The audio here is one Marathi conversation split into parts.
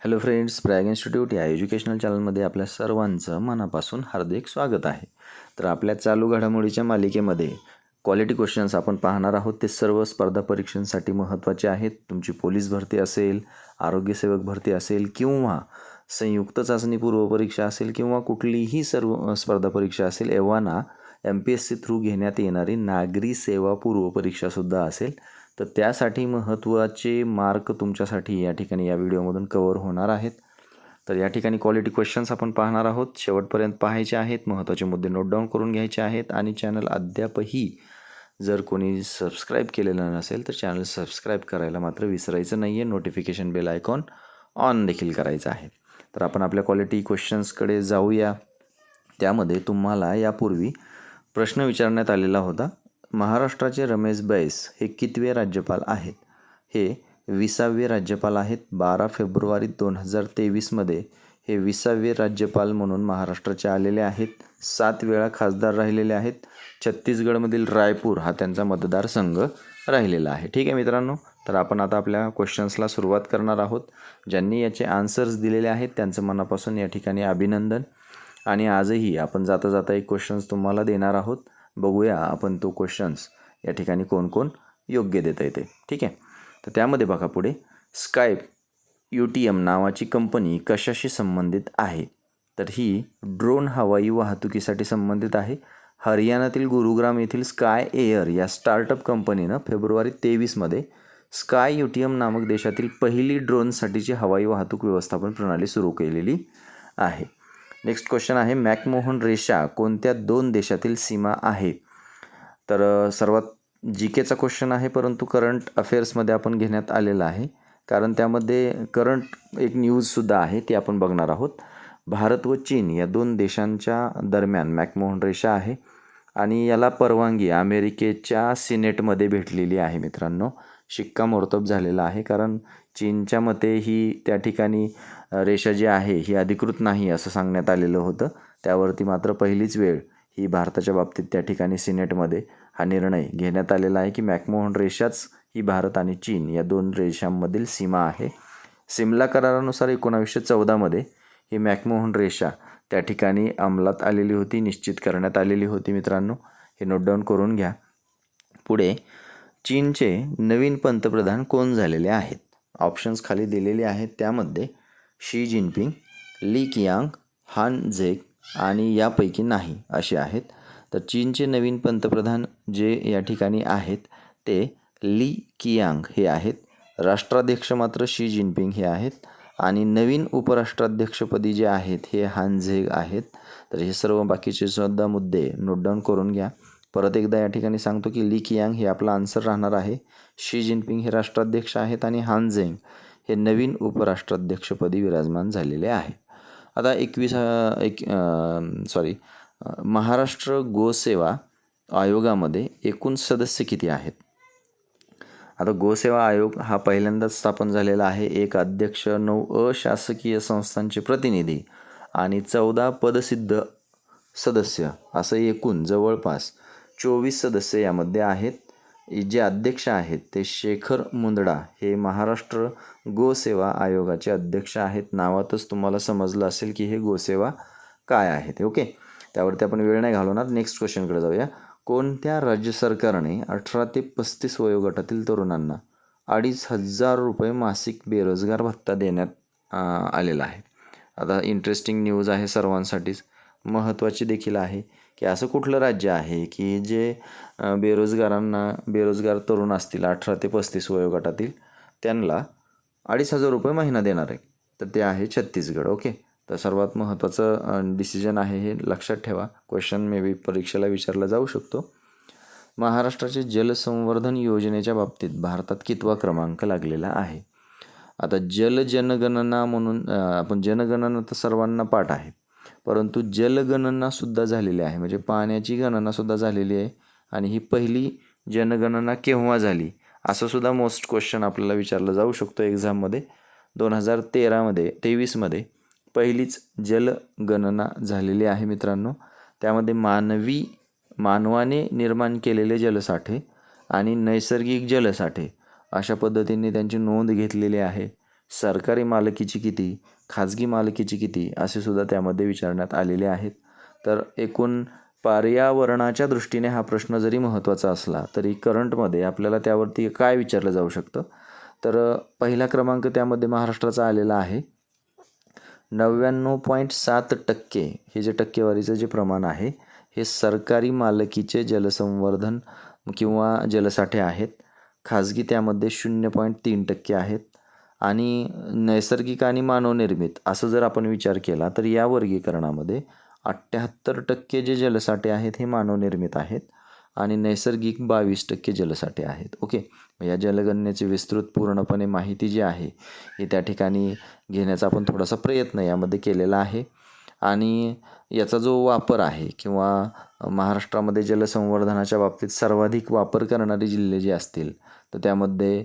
हॅलो फ्रेंड्स प्रयाग इन्स्टिट्यूट या एज्युकेशनल चॅनलमध्ये आपल्या सर्वांचं मनापासून हार्दिक स्वागत आहे. तर आपल्या चालू घडामोडीच्या मालिकेमध्ये क्वालिटी क्वेश्चन्स आपण पाहणार आहोत. ते सर्व स्पर्धा परीक्षांसाठी महत्त्वाचे आहेत. तुमची पोलीस भरती असेल आरोग्यसेवक भरती असेल किंवा संयुक्त चाचणी पूर्वपरीक्षा असेल किंवा कुठलीही सर्व स्पर्धा परीक्षा असेल एव्हाना M P S C through घेण्यात येणारी नागरी सेवा पूर्वपरीक्षासुद्धा असेल. तर त्यासाठी महत्त्वाचे मार्क तुमच्यासाठी या ठिकाणी या व्हिडिओमधून कवर होणार आहेत. तर या ठिकाणी क्वालिटी क्वेश्चन्स आपण पाहणार आहोत. शेवटपर्यंत पाहायचे आहेत महत्त्वाचे मुद्दे नोट डाऊन करून घ्यायचे आहेत आणि चॅनल अद्यापही जर कोणी सबस्क्राईब केलेलं नसेल तर चॅनल सबस्क्राईब करायला मात्र विसरायचं नाही आहे नोटिफिकेशन बेल आयकॉन ऑन देखील करायचं आहे. तर आपण आपल्या क्वालिटी क्वेश्चन्सकडे जाऊया. त्यामध्ये तुम्हाला यापूर्वी प्रश्न विचारण्यात आलेला होता. महाराष्ट्राचे रमेश बैस हे कितवे राज्यपाल आहेत? हे विसावे राज्यपाल आहेत. बारा फेब्रुवारी दोन हजार तेवीसमध्ये हे विसावे राज्यपाल म्हणून महाराष्ट्राचे आलेले आहेत. सात वेळा खासदार राहिलेले आहेत. छत्तीसगडमधील रायपूर हा त्यांचा मतदारसंघ राहिलेला आहे. ठीक आहे मित्रांनो तर आपण आता आपल्या क्वेश्चन्सला सुरुवात करणार आहोत. ज्यांनी याचे आन्सर्स दिलेले आहेत त्यांचं मनापासून या ठिकाणी अभिनंदन. आणि आजही आपण जाता जाता एक क्वेश्चन्स तुम्हाला देणार आहोत. बघूया आपण तो क्वेश्चन्स या ठिकाणी कोण कोण योग्य देता येते ठीक आहे? तर त्यामध्ये बघा पुढे स्कायप यू टी एम नावाची कंपनी कशाशी संबंधित आहे? तर ही ड्रोन हवाई वाहतुकीसाठी संबंधित आहे. हरियाणातील गुरुग्राम येथील स्काय एअर या स्टार्टअप कंपनीनं फेब्रुवारी तेवीसमध्ये स्काय यू टी एम नामक देशातील पहिली ड्रोनसाठीची हवाई वाहतूक व्यवस्थापन प्रणाली सुरू केलेली आहे. नेक्स्ट क्वेश्चन आहे मॅकमोहन रेषा कोणत्या दोन देशातील सीमा आहे? तर सर्वात जी केचा क्वेश्चन आहे परंतु करंट अफेअर्समध्ये आपण घेण्यात आलेला आहे. कारण त्यामध्ये करंट एक न्यूजसुद्धा आहे ती आपण बघणार आहोत. भारत व चीन या दोन देशांच्या दरम्यान मॅकमोहन रेषा आहे. आणि याला परवानगी अमेरिकेच्या सिनेटमध्ये भेटलेली आहे मित्रांनो. शिक्कामोर्तब झालेला आहे कारण चीनच्या मते ही त्या ठिकाणी रेषा जी आहे ही अधिकृत नाही असं सांगण्यात आलेलं होतं. त्यावरती मात्र पहिलीच वेळ ही भारताच्या बाबतीत त्या ठिकाणी सिनेटमध्ये हा निर्णय घेण्यात आलेला आहे की मॅकमोहन रेषाच ही भारत आणि चीन या दोन रेषांमधील सीमा आहे. सिमला करारानुसार एकोणावीसशे चौदामध्ये ही मॅकमोहन रेषा त्या ठिकाणी अंमलात आलेली होती निश्चित करण्यात आलेली होती मित्रांनो. हे नोट डाऊन करून घ्या. पुढे चीनचे नवीन पंतप्रधान कोण झालेले आहेत? ऑप्शन्स खाली दिलेले आहेत. त्यामध्ये शी जिनपिंग ली कियांग हान झेक आणि यापैकी नाही असे आहेत. तर चीनचे नवीन पंतप्रधान जे या ठिकाणी आहेत ते ली कियांग हे आहेत. राष्ट्राध्यक्ष मात्र शी जिनपिंग हे आहेत. आणि नवीन उपराष्ट्राध्यक्षपदी जे आहेत हे हान झेग आहेत. तर हे सर्व बाकीचे सुद्धा मुद्दे नोट डाऊन करून घ्या. परत एकदा या ठिकाणी सांगतो की ली कियांग हे आपला आन्सर राहणार आहे. शी जिनपिंग हे राष्ट्राध्यक्ष आहेत आणि हान झेंग हे नवीन उपराष्ट्राध्यक्षपदी विराजमान झालेले आहे. आता एकवीस एक सॉरी महाराष्ट्र गोसेवा आयोगामध्ये एकूण सदस्य किती आहेत? आता गोसेवा आयोग हा पहिल्यांदाच स्थापन झालेला आहे. एक अध्यक्ष नऊ अशासकीय संस्थांचे प्रतिनिधी आणि चौदा पदसिद्ध सदस्य असं एकूण जवळपास चोवीस सदस्य यामध्ये आहेत. जे अध्यक्ष आहेत ते शेखर मुंदडा हे महाराष्ट्र गोसेवा आयोगाचे अध्यक्ष आहेत. नावातच तुम्हाला समजलं असेल की हे गोसेवा काय आहेत ओके? त्यावरती आपण वेळ नाही घालवणार. नेक्स्ट क्वेश्चनकडे जाऊया. कोणत्या राज्य सरकारने अठरा ते पस्तीस वयोगटातील तरुणांना अडीच हजार रुपये मासिक बेरोजगार भत्ता देण्यात आलेला आहे? आता इंटरेस्टिंग न्यूज आहे सर्वांसाठीच. महत्त्वाची देखील आहे. की असं कुठलं राज्य आहे की जे बेरोजगारांना बेरोजगार तरुण असतील अठरा ते पस्तीस वयोगटातील त्यांना अडीच हजार रुपये महिना देणार आहे. तर ते आहे छत्तीसगड ओके? तर सर्वात महत्त्वाचं डिसिजन आहे हे लक्षात ठेवा. क्वेश्चन मे बी परीक्षेला विचारला जाऊ शकतो. महाराष्ट्राचे जलसंवर्धन योजनेच्या बाबतीत भारतात कितवा क्रमांक लागलेला आहे? आता जल जनगणना म्हणून आपण जनगणना तर सर्वांना पाठ आहे. परंतु जलगणनासुद्धा झालेली आहे. म्हणजे पाण्याची गणनासुद्धा झालेली आहे आणि ही पहिली जनगणना केव्हा झाली? असं सुद्धा मोस्ट क्वेश्चन आपल्याला विचारलं जाऊ शकतो एक्झाममध्ये दोन हजार तेरामध्ये तेवीसमध्ये पहिलीच जलगणना झालेली आहे मित्रांनो. त्यामध्ये मानवी मानवाने निर्माण केलेले जलसाठे आणि नैसर्गिक जलसाठे अशा पद्धतीने त्यांची नोंद घेतलेली आहे. सरकारी मालकीची किती? खाजगी मालकीची किती असे सुद्धा त्यामध्ये विचारण्यात आलेले आहेत. तर एकूण पर्यावरणाच्या दृष्टीने हा प्रश्न जरी महत्त्वाचा असला तरी करंटमध्ये आपल्याला त्यावरती काय विचारलं जाऊ शकतं? तर पहिला क्रमांक त्यामध्ये महाराष्ट्राचा आलेला आहे. नव्याण्णव पॉईंट सात टक्के हे जे टक्केवारीचं जे प्रमाण आहे हे सरकारी मालकीचे जलसंवर्धन किंवा जलसाठे आहेत. खाजगी त्यामध्ये शून्य पॉईंट तीन टक्के आहेत. आणि नैसर्गिक आणि मानवनिर्मित असं जर आपण विचार केला तर या वर्गीकरणामध्ये अठ्ठ्याहत्तर टक्के जे जलसाठे आहेत हे मानवनिर्मित आहेत आणि नैसर्गिक बावीस टक्के जलसाठे आहेत. ओके? या जलगणनेची विस्तृत पूर्णपणे माहिती जी आहे ही त्या ठिकाणी घेण्याचा आपण थोडासा प्रयत्न यामध्ये केलेला आहे. आणि याचा जो वापर आहे किंवा महाराष्ट्रामध्ये जलसंवर्धनाच्या बाबतीत सर्वाधिक वापर करणारे जिल्हे जे असतील तर त्यामध्ये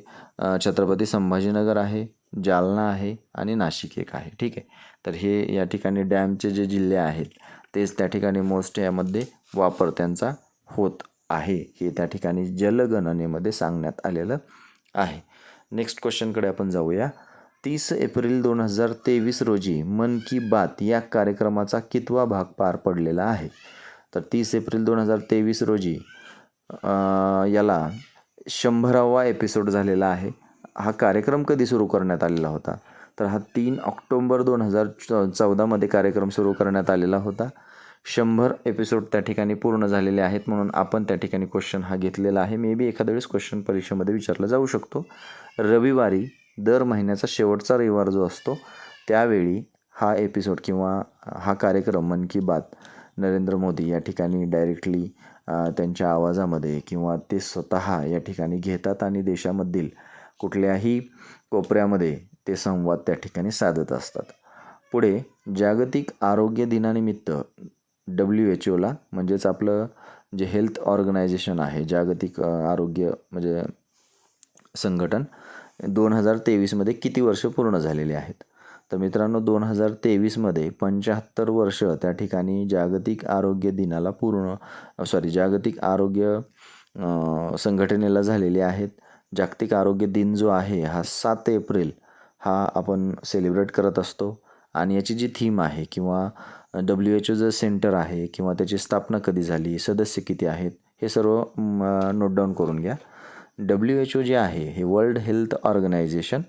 छत्रपती संभाजीनगर आहे जालना आहे आणि नाशिक एक आहे. ठीक आहे? तर हे या ठिकाणी डॅमचे जे जिल्हे आहेत तेच त्या ठिकाणी मोस्ट यामध्ये वापर त्यांचा होत आहे. हे त्या ठिकाणी जलगणनेमध्ये सांगण्यात आलेलं आहे. नेक्स्ट क्वेश्चनकडे आपण जाऊया. तीस एप्रिल दोन हजार तेवीस रोजी मन की बात या कार्यक्रमाचा कितवा भाग पार पडलेला आहे? तर तीस एप्रिल दोन हजार तेवीस रोजी याला शंभरावा एपिसोड झालेला आहे. हा कार्यक्रम कधी सुरू करण्यात आलेला होता? तर हा तीन ऑक्टोंबर दोन हजार च चौदामध्ये कार्यक्रम सुरू करण्यात आलेला होता. शंभर एपिसोड त्या ठिकाणी पूर्ण झालेले आहेत म्हणून आपण त्या ठिकाणी क्वेश्चन हा घेतलेला आहे. मे बी एखाद्या वेळेस क्वेश्चन परीक्षेमध्ये विचारला जाऊ शकतो. रविवारी दर महिन्याचा शेवटचा रविवार जो असतो त्यावेळी हा एपिसोड किंवा हा कार्यक्रम मन की बात नरेंद्र मोदी या ठिकाणी डायरेक्टली त्यांच्या आवाजामध्ये किंवा ते स्वतः या ठिकाणी घेतात आणि देशामधील कुठल्याही कोपऱ्यामध्ये ते संवाद त्या ठिकाणी साधत असतात. पुढे जागतिक आरोग्य दिनानिमित्त डब्ल्यू एच ओला म्हणजेच आपलं जे हेल्थ ऑर्गनायझेशन आहे जागतिक आरोग्य म्हणजे संघटन दोन हजार तेवीसमध्ये किती वर्ष पूर्ण झालेले आहेत? तर मित्रांनो दोन हजार तेवीसमध्ये पंच्याहत्तर वर्ष त्या ठिकाणी जागतिक आरोग्य दिनाला पूर्ण सॉरी जागतिक आरोग्य संघटनेला झालेले आहेत. जागतिक आरोग्य दिन जो आहे हा सात एप्रिल हा आपण सेलिब्रेट करत असतो. आणि याची जी थीम आहे किंवा डब्ल्यू एच ओचं सेंटर आहे किंवा त्याची स्थापना कधी झाली सदस्य किती आहेत हे सर्व नोट डाऊन करून घ्या. डब्ल्यू एच ओ जे आहे हे वर्ल्ड हेल्थ ऑर्गनायझेशन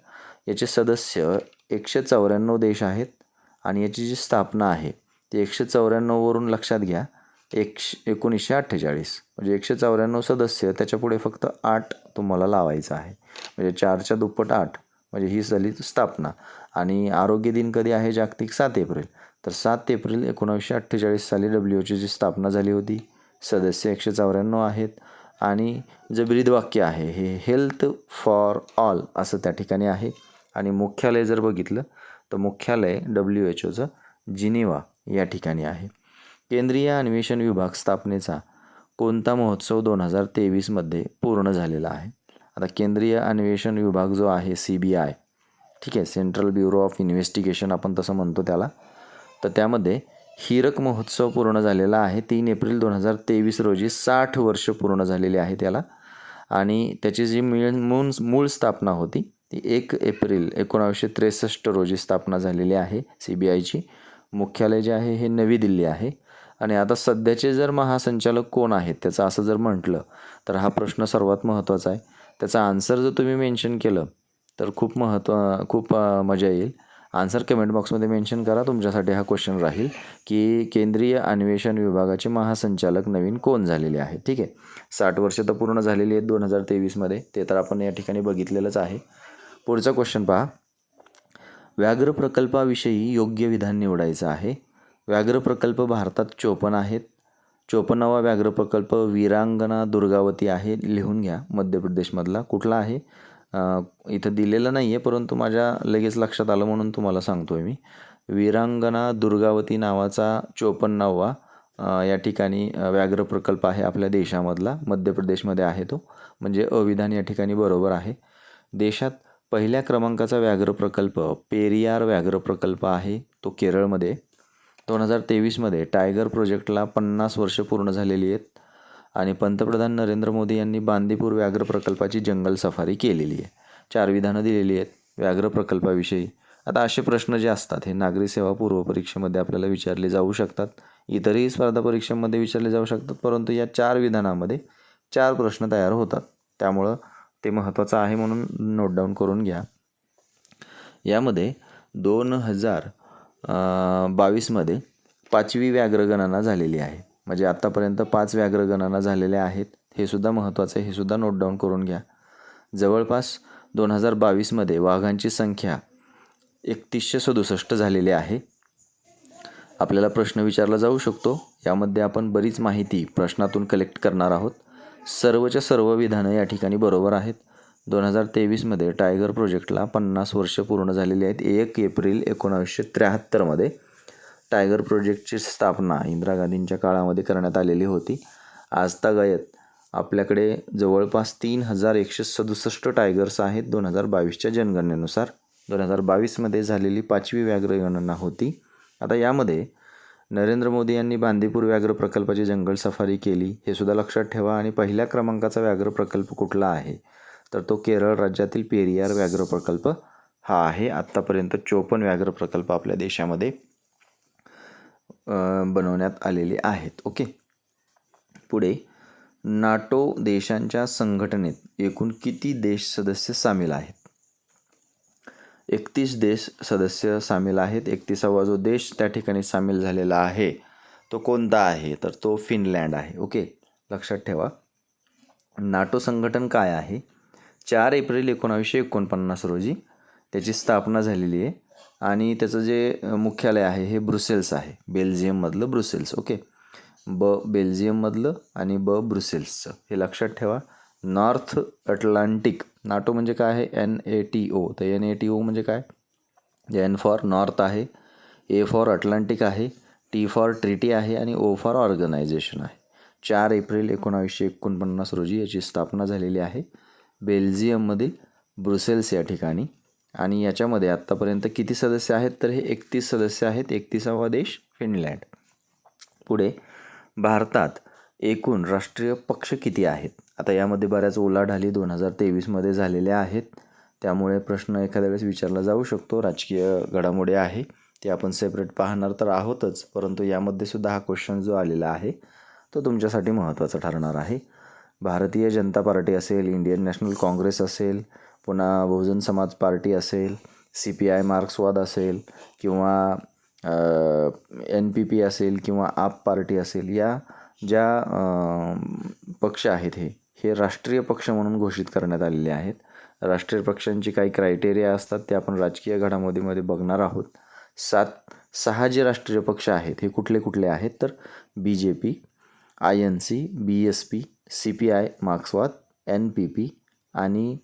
याचे सदस्य एकशे चौऱ्याण्णव देश आहेत आणि याची जी स्थापना आहे ती एकशे चौऱ्याण्णववरून लक्षात घ्या एकशे एकोणीसशे अठ्ठेचाळीस. म्हणजे एकशे चौऱ्याण्णव सदस्य त्याच्यापुढे फक्त आठ तुम्हाला लावायचं आहे. म्हणजे चारच्या दुप्पट आठ म्हणजे ही झाली स्थापना. आणि आरोग्य दिन कधी आहे? जागतिक सात एप्रिल. तर सात एप्रिल एकोणावीसशे अठ्ठेचाळीस साली डब्ल्यू एच स्थापना झाली होती सदस्य एकशे चौऱ्याण्णव आहेत. आणि जे ब्रीदवाक्य आहे हे हेल्थ फॉर ऑल असं त्या ठिकाणी आहे. आणि मुख्यालय जर बघितलं तर मुख्यालय डब्ल्यू एच ओचं जिनिवा या ठिकाणी आहे. केंद्रीय अन्वेषण विभाग स्थापनेचा कोणता महोत्सव दोन हजार तेवीसमध्ये पूर्ण झालेला आहे? आता केंद्रीय अन्वेषण विभाग जो आहे सी बी आय ठीक आहे सेंट्रल ब्युरो ऑफ इन्व्हेस्टिगेशन आपण तसं म्हणतो त्याला. तर त्यामध्ये हिरक महोत्सव पूर्ण झालेला आहे. तीन एप्रिल दोन हजार तेवीस रोजी साठ वर्ष पूर्ण झालेली आहे त्याला. आणि त्याची जी मिळ मूळ मूळ स्थापना होती ती एक एप्रिल एकोणावीसशे त्रेसष्ट रोजी स्थापना झालेली आहे सी बी आयची. मुख्यालय जे आहे हे नवी दिल्ली आहे. आणि आता सध्याचे जर महासंचालक कोण आहेत त्याचं असं जर म्हटलं तर हा प्रश्न सर्वात महत्त्वाचा आहे. त्याचा आन्सर जर तुम्ही मेन्शन केलं तर खूप महत्त्व खूप मजा येईल. आन्सर कमेंट बॉक्समध्ये मेन्शन करा. तुमच्यासाठी हा क्वेश्चन राहील की केंद्रीय अन्वेषण विभागाचे महासंचालक नवीन कोण झालेले आहे? ठीक आहे. साठ वर्ष तर पूर्ण झालेली आहेत दोन हजार तेवीसमध्ये. ते तर आपण या ठिकाणी बघितलेलंच आहे. पुढचा क्वेश्चन पहा. व्याघ्र प्रकल्पाविषयी योग्य विधान निवडायचं आहे. व्याघ्र प्रकल्प भारतात चोपन्न आहेत. चोपन्नावा व्याघ्र प्रकल्प वीरांगना दुर्गावती आहे. लिहून घ्या. मध्य प्रदेशमधला कुठला आहे? इथं दिलेलं नाही आहे परंतु माझ्या लगेच लक्षात आलं म्हणून तुम्हाला सांगतो आहे मी. वीरांगना दुर्गावती नावाचा चोपन्नावा या ठिकाणी व्याघ्र प्रकल्प आहे आपल्या देशामधला. मध्य प्रदेशमध्ये आहे तो. म्हणजे अविधान या ठिकाणी बरोबर आहे. देशात पहिल्या क्रमांकाचा व्याघ्र प्रकल्प पेरियार व्याघ्र प्रकल्प आहे तो केरळमध्ये. दोन हजार तेवीसमध्ये टायगर प्रोजेक्टला पन्नास वर्ष पूर्ण झालेली आहेत आणि पंतप्रधान नरेंद्र मोदी यांनी बांदीपूर व्याघ्र प्रकल्पाची जंगल सफारी केलेली आहे. चार विधानं दिलेली आहेत व्याघ्र प्रकल्पाविषयी. आता असे प्रश्न जे असतात हे नागरी सेवा पूर्व परीक्षेमध्ये आपल्याला विचारले जाऊ शकतात. इतरही स्पर्धा परीक्षेमध्ये विचारले जाऊ शकतात परंतु या चार विधानामध्ये चार प्रश्न तयार होतात. त्यामुळं ते महत्त्वाचं आहे म्हणून नोट डाऊन करून घ्या. यामध्ये दोन हजार बावीसमध्ये पाचवी व्याघ्रगणना झालेली आहे. म्हणजे आत्तापर्यंत पाच व्याघ्रगणना झालेल्या आहेत. हे सुद्धा महत्त्वाचं आहे. हे सुद्धा नोट डाऊन करून घ्या. जवळपास दोन हजार बावीसमध्ये वाघांची संख्या एकतीसशे सदुसष्ट झालेली आहे. आपल्याला प्रश्न विचारला जाऊ शकतो. यामध्ये आपण बरीच माहिती प्रश्नातून कलेक्ट करणार आहोत. सर्वच्या सर्व विधानं या ठिकाणी बरोबर आहेत. दोन हजार तेवीसमध्ये टायगर प्रोजेक्टला पन्नास वर्ष पूर्ण झालेली आहेत. एक एप्रिल एकोणावीसशे त्र्याहत्तरमध्ये टायगर प्रोजेक्टची स्थापना इंदिरा गांधींच्या काळामध्ये करण्यात आलेली होती. आजतागायत आपल्याकडे जवळपास तीन हजार एकशे सदुसष्ट टायगर्स आहेत दोन हजार बावीसच्या जनगणनेनुसार. दोन हजार बावीसमध्ये झालेली पाचवी व्याघ्र गणना होती. आता यामध्ये नरेंद्र मोदी यांनी बांदीपूर व्याघ्र प्रकल्पाची जंगल सफारी केली. हे सुद्धा लक्षात ठेवा. आणि पहिल्या क्रमांकाचा व्याघ्र प्रकल्प कुठला आहे? तर तो केरळ राज्यातील पेरियार व्याघ्र प्रकल्प हा आहे. आत्तापर्यंत चोपन्न व्याघ्र प्रकल्प आपल्या देशामध्ये बनवण्यात आलेले आहेत. ओके? पुढे. नाटो देशांच्या संघटनेत एकूण किती देश सदस्य सामील आहेत? एकतीस देश सदस्य सामील आहेत. एकतीसावा जो देश त्या ठिकाणी सामील झालेला आहे तो कोणता आहे? तर तो फिनलँड आहे. ओके? लक्षात ठेवा. नाटो संघटन काय आहे? चार एप्रिल एकोणावीसशे एकोणपन्नास रोजी त्याची स्थापना झालेली आहे आणि त्याचं जे मुख्यालय आहे हे ब्रुसेल्स आहे. बेल्जियममधलं ब्रुसेल्स. ओके? ब बेल्जियममधलं आणि ब ब्रुसेल्सचं. हे लक्षात ठेवा. नॉर्थ अटलांटिक नाटो म्हणजे काय आहे? एन ए टी ओ तर एन ए टी ओ म्हणजे काय? एन फॉर नॉर्थ आहे ए फॉर अटलांटिक आहे टी फॉर ट्रिटी आहे आणि ओ फॉर ऑर्गनायझेशन आहे. चार एप्रिल एकोणावीसशे एकोणपन्नास रोजी याची स्थापना झालेली आहे. बेल्जियममधील ब्रुसेल्स या ठिकाणी. आणि याच्यामध्ये आत्तापर्यंत किती सदस्य आहेत? तर हे एकतीस सदस्य आहेत. एकतीसावा देश फिनलँड. पुढे भारतात एकूण राष्ट्रीय पक्ष किती आहेत? आता यामध्ये बऱ्याच ओलाढाली दोन हजार तेवीसमध्ये झालेल्या आहेत. त्यामुळे प्रश्न एखाद्या वेळेस विचारला जाऊ शकतो. राजकीय घडामोडी आहे ते आपण सेपरेट पाहणार तर आहोतच. परंतु यामध्ये सुद्धा हा क्वेश्चन जो आलेला आहे तो तुमच्यासाठी महत्त्वाचा ठरणार आहे. भारतीय जनता पार्टी असेल इंडियन नॅशनल काँग्रेस असेल पुन्हा बहुजन समाज पार्टी असेल सी पी आय मार्क्सवाद असेल किंवा एन पी पी असेल किंवा आप पार्टी असेल या ज्या पक्ष आहेत हे हे राष्ट्रीय पक्ष म्हणून घोषित करण्यात आलेले आहेत. राष्ट्रीय पक्षांची काही क्रायटेरिया असतात ते आपण राजकीय घडामोडीमध्ये बघणार आहोत. सात सहा जे राष्ट्रीय पक्ष आहेत हे कुठले कुठले आहेत? तर B J P I N C B S P C P I मार्क्सवाद एन पी पी आणि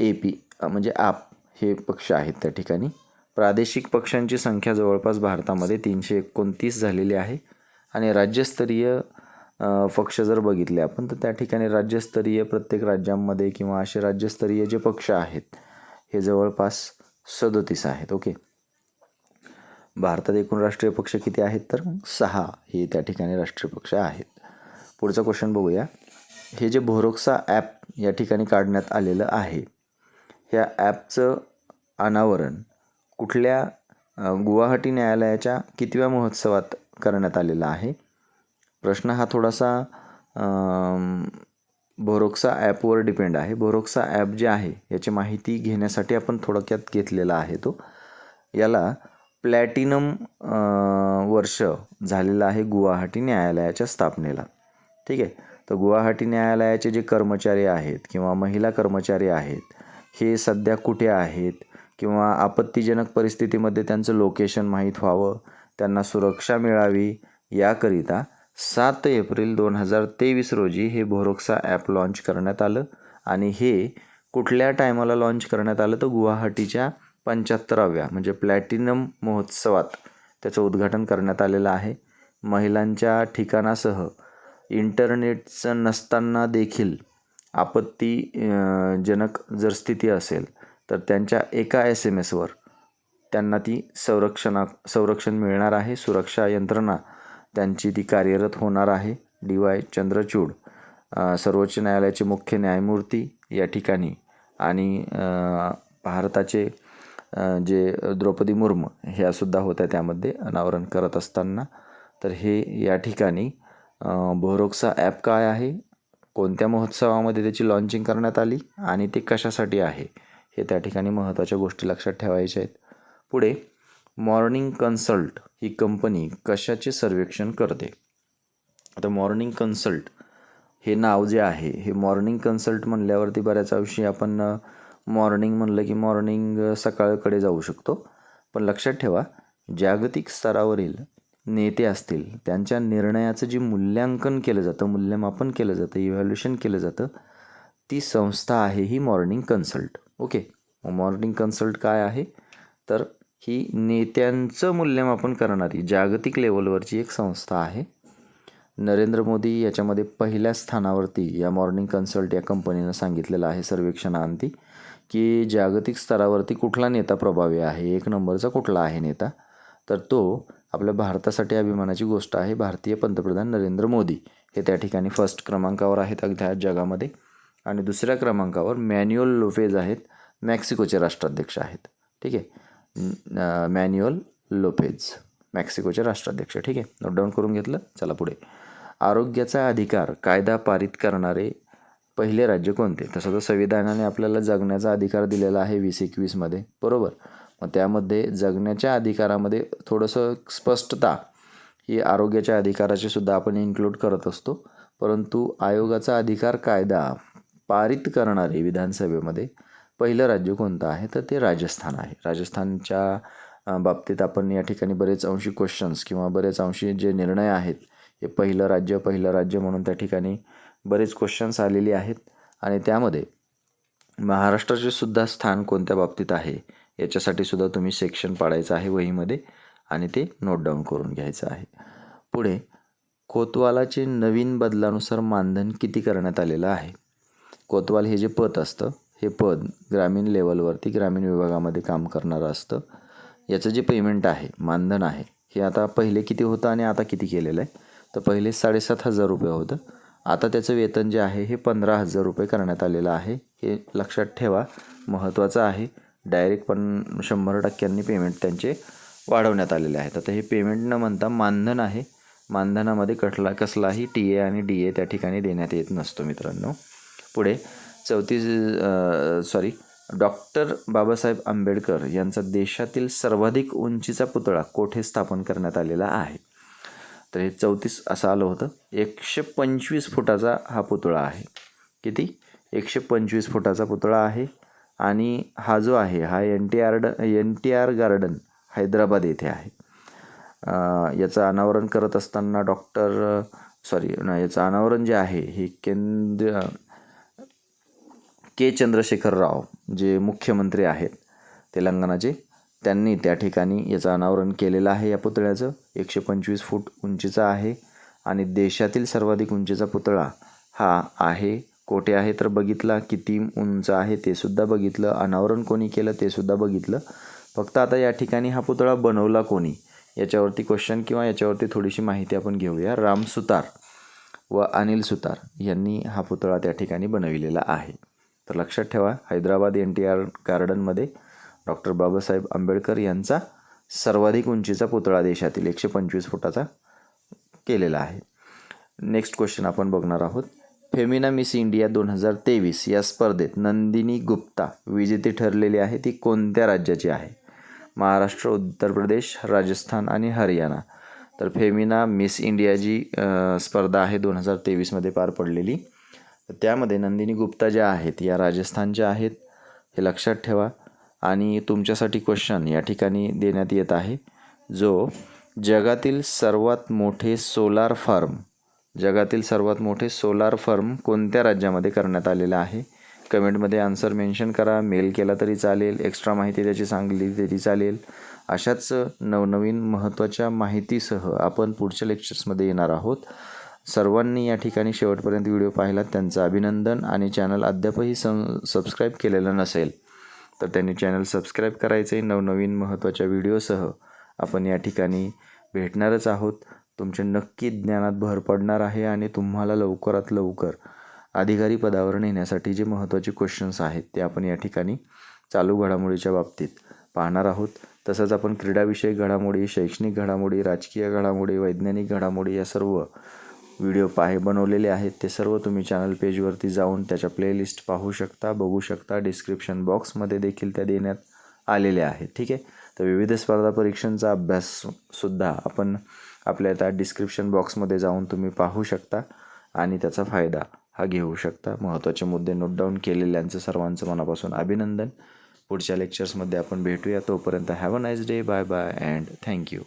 ए पी म्हणजे आप हे पक्ष आहेत त्या ठिकाणी. प्रादेशिक पक्षांची संख्या जवळपास भारतामध्ये तीनशे एकोणतीस झालेली आहे. आणि राज्यस्तरीय पक्ष जर बघितले आपण तर त्या ठिकाणी राज्यस्तरीय प्रत्येक राज्यांमध्ये किंवा असे राज्यस्तरीय जे पक्ष आहेत हे जवळपास सदतीस आहेत ओके? भारतात एकूण राष्ट्रीय पक्ष किती आहेत तर सहा हे त्या ठिकाणी राष्ट्रीय पक्ष आहेत. पुढचा क्वेश्चन बघूया. हे जे भोरोक्सा ॲप या ठिकाणी काढण्यात आलेलं आहे ह्या ॲपचं अनावरण कुठल्या गुवाहाटी न्यायालयाच्या कितव्या महोत्सवात करण्यात आलेलं आहे? प्रश्न हा थोडासा बोरोक्सा ॲपवर डिपेंड आहे. बोरोक्सा ॲप जे आहे याची माहिती घेण्यासाठी आपण थोडक्यात घेतलेला आहे तो. याला प्लॅटिनम वर्ष झालेलं आहे गुवाहाटी न्यायालयाच्या स्थापनेला. ठीक आहे? तर गुवाहाटी न्यायालयाचे जे कर्मचारी आहेत किंवा महिला कर्मचारी आहेत हे सध्या कुठे आहेत किंवा आपत्तीजनक परिस्थितीमध्ये त्यांचं लोकेशन माहीत व्हावं त्यांना सुरक्षा मिळावी याकरिता सात एप्रिल दोन हजार तेवीस रोजी हे भोरोक्सा ॲप लॉन्च करण्यात आलं आणि हे कुठल्या टायमाला लॉन्च करण्यात आलं? तर गुवाहाटीच्या पंच्याहत्तराव्या म्हणजे प्लॅटिनम महोत्सवात त्याचं उद्घाटन करण्यात आलेलं आहे. महिलांच्या ठिकाणासह इंटरनेटचं नसताना देखील आपत्ती जनक जर स्थिती असेल तर त्यांच्या एका एस एम एसवर त्यांना ती संरक्षणा संरक्षण मिळणार आहे. सुरक्षा यंत्रणा त्यांची ती कार्यरत होणार आहे. डी वाय चंद्रचूड सर्वोच्च न्यायालयाचे मुख्य न्यायमूर्ती या ठिकाणी आणि भारताचे जे द्रौपदी मुर्मू ह्यासुद्धा होत्या त्यामध्ये अनावरण करत असताना. तर हे या ठिकाणी बोहरोक्सा ॲप काय आहे? कोणत्या महोत्सवामध्ये त्याची लॉन्चिंग करण्यात आली? आणि ते कशासाठी आहे? हे त्या ठिकाणी महत्त्वाच्या गोष्टी लक्षात ठेवायच्या आहेत. पुढे मॉर्निंग कन्सल्ट ही कंपनी कशाचे सर्वेक्षण करते? आता मॉर्निंग कन्सल्ट हे नाव जे आहे हे मॉर्निंग कन्सल्ट म्हणल्यावरती बऱ्याच अंशी आपण मॉर्निंग म्हणलं की मॉर्निंग सकाळकडे जाऊ शकतो. पण लक्षात ठेवा जागतिक स्तरावरील नेते असतील त्यांच्या निर्णयाचं जे मूल्यांकन केलं जातं मूल्यमापन केलं जातं इव्हॅल्युएशन केलं जातं ती संस्था आहे ही Morning Consult. Okay? Morning Consult काय आहे? तर ही नेत्यांचं मूल्यमापन करणारी जागतिक लेवलवरची एक संस्था आहे. नरेंद्र मोदी याच्यामध्ये पहिल्या स्थानावरती या मॉर्निंग कन्सल्ट या कंपनीनं सांगितलेलं आहे सर्वेक्षणाअंती की जागतिक स्तरावरती कुठला नेता प्रभावी आहे एक नंबरचा कुठला आहे नेता? तर तो आपल्या भारतासाठी अभिमानाची गोष्ट आहे. भारतीय पंतप्रधान नरेंद्र मोदी हे त्या ठिकाणी फर्स्ट क्रमांकावर आहेत अगद्या जगामध्ये. आणि दुसऱ्या क्रमांकावर मॅन्युअल लोपेज आहेत मॅक्सिकोचे राष्ट्राध्यक्ष आहेत. ठीक आहे? मॅन्युअल लोपेज मॅक्सिकोचे राष्ट्राध्यक्ष. ठीक आहे नोट डाऊन करून घेतलं. चला पुढे. आरोग्याचा अधिकार कायदा पारित करणारे पहिले राज्य कोणते? तसं तर संविधानाने आपल्याला जगण्याचा अधिकार दिलेला आहे वीस एकवीसमध्ये बरोबर? मग त्यामध्ये जगण्याच्या अधिकारामध्ये थोडंसं स्पष्टता ही आरोग्याच्या अधिकाराची सुद्धा आपण इन्क्लूड करत असतो. परंतु आयोगाचा अधिकार कायदा पारित करणारे विधानसभेमध्ये पहिलं राज्य कोणतं आहे? तर ते राजस्थान आहे. राजस्थानच्या बाबतीत आपण या ठिकाणी बरेच अंशी क्वेश्चन्स किंवा बरेच अंशी जे निर्णय आहेत हे पहिलं राज्य पहिलं राज्य म्हणून त्या ठिकाणी बरेच क्वेश्चन्स आलेले आहेत. आणि त्यामध्ये महाराष्ट्राचे सुद्धा स्थान कोणत्या बाबतीत आहे? याच्यासाठी सुद्धा तुम्ही सेक्शन पाडायचं आहे वहीमध्ये आणि ते नोट डाऊन करून घ्यायचं आहे. पुढे कोतवालाचे नवीन बदलानुसार मानधन किती करण्यात आलेलं आहे? कोतवाल हे जे पद असतं हे पद ग्रामीण लेवलवरती ग्रामीण विभागामध्ये काम करणारं असतं. याचं जे पेमेंट आहे मानधन आहे हे आता पहिले किती होतं आणि आता किती केलेलं आहे? तर पहिले साडेसात हजार रुपये होतं. आता त्याचं वेतन जे आहे हे पंधरा हजार रुपये करण्यात आलेलं आहे. हे लक्षात ठेवा महत्त्वाचं आहे. डायरेक्ट पण शंभर टक्क्यांनी पेमेंट त्यांचे वाढवण्यात आलेले आहेत. आता हे पेमेंट न म्हणता मानधन आहे. मानधनामध्ये कठला कसलाही टी ए आणि डी ए त्या ठिकाणी देण्यात येत नसतो मित्रांनो. पुढे चौतीस सॉरी डॉक्टर बाबासाहेब आंबेडकर यांचा देशातील सर्वाधिक उंचीचा पुतळा कोठे स्थापन करण्यात आलेला आहे? तर हे चौतीस असं आलं होतं. एकशे पंचवीस फुटाचा हा पुतळा आहे. किती? एकशे पंचवीस फुटाचा पुतळा आहे. आणि हा जो आहे हा N T R N T R Garden Hyderabad येथे आहे. याचं अनावरण करत असताना डॉक्टर सॉरी याचं अनावरण जे आहे हे केंद्र के. चंद्रशेखर राव जे मुख्यमंत्री आहेत तेलंगणाचे त्यांनी त्या ठिकाणी याचं अनावरण केलेलं आहे या पुतळ्याचं. एकशे पंचवीस फूट उंचीचा आहे आणि देशातील सर्वाधिक उंचीचा पुतळा हा आहे. कोठे आहे तर बघितला किती उंच आहे ते सुद्धा बघितलं. अनावरण कोणी केलं ते सुद्धा बघितलं. फक्त आता या ठिकाणी हा पुतळा बनवला कोणी? याच्यावरती क्वेश्चन किंवा याच्यावरती थोडीशी माहिती आपण घेऊया. राम सुतार व अनिल सुतार यांनी हा पुतळा त्या ठिकाणी बनविलेला आहे. तर लक्षात ठेवा हैदराबाद एन टी आर गार्डनमध्ये डॉक्टर बाबासाहेब आंबेडकर यांचा सर्वाधिक उंचीचा पुतळा देशातील एकशे पंचवीस फुटाचा केलेला आहे. नेक्स्ट क्वेश्चन आपण बघणार आहोत. फेमिना मिस इंडिया दोन हजार तेवीस या स्पर्धेत नंदिनी गुप्ता विजेती ठरलेली आहे ती कोणत्या राज्याची आहे? महाराष्ट्र उत्तर प्रदेश राजस्थान आणि हरियाणा. तर फेमिना मिस इंडिया जी स्पर्धा आहे दोन हजार तेवीसमध्ये पार पडलेली. तर त्यामध्ये नंदिनी गुप्ता ज्या आहेत या राजस्थानच्या आहेत हे लक्षात ठेवा. आणि तुमच्यासाठी क्वेश्चन या ठिकाणी देण्यात येत आहे जो जगातील सर्वात मोठे सोलार फार्म जगातील सर्वात मोठे सोलार फर्म कोणत्या राज्यामध्ये करण्यात आलेलं आहे? कमेंटमध्ये आन्सर मेन्शन करा मेल केला तरी चालेल एक्स्ट्रा माहिती त्याची सांगली तरी चालेल. अशाच नवनवीन महत्त्वाच्या माहितीसह आपण पुढच्या लेक्चर्समध्ये येणार आहोत. सर्वांनी या ठिकाणी शेवटपर्यंत व्हिडिओ पाहिलात. त्यांचं अभिनंदन आणि चॅनल अद्यापही सं सबस्क्राईब केलेलं नसेल तर त्यांनी चॅनल सबस्क्राईब करायचे नवनवीन महत्त्वाच्या व्हिडिओसह. आपण या ठिकाणी भेटणारच आहोत. तुमच्या नक्की ज्ञानात भर पडणार आहे आणि तुम्हाला लवकरात लवकर अधिकारी पदावर नेण्यासाठी जे महत्त्वाचे क्वेश्चन्स आहेत ते आपण या ठिकाणी चालू घडामोडीच्या बाबतीत पाहणार आहोत. तसंच आपण क्रीडाविषयक घडामोडी शैक्षणिक घडामोडी राजकीय घडामोडी वैज्ञानिक घडामोडी या सर्व व्हिडिओ पाहे बनवलेले आहेत ते सर्व तुम्ही चॅनल पेजवरती जाऊन त्याच्या प्लेलिस्ट पाहू शकता बघू शकता. डिस्क्रिप्शन बॉक्समध्ये देखील त्या देण्यात आलेल्या आहेत ठीक आहे? तर विविध स्पर्धा परीक्षांचा अभ्याससुद्धा आपण आपल्या त्या डिस्क्रिप्शन बॉक्समध्ये जाऊन तुम्ही पाहू शकता आणि त्याचा फायदा हा घेऊ शकता. महत्त्वाचे मुद्दे नोट डाऊन केलेल्यांचं सर्वांचं मनापासून अभिनंदन. पुढच्या लेक्चर्समध्ये आपण भेटूया. तोपर्यंत have a nice day bye bye and thank you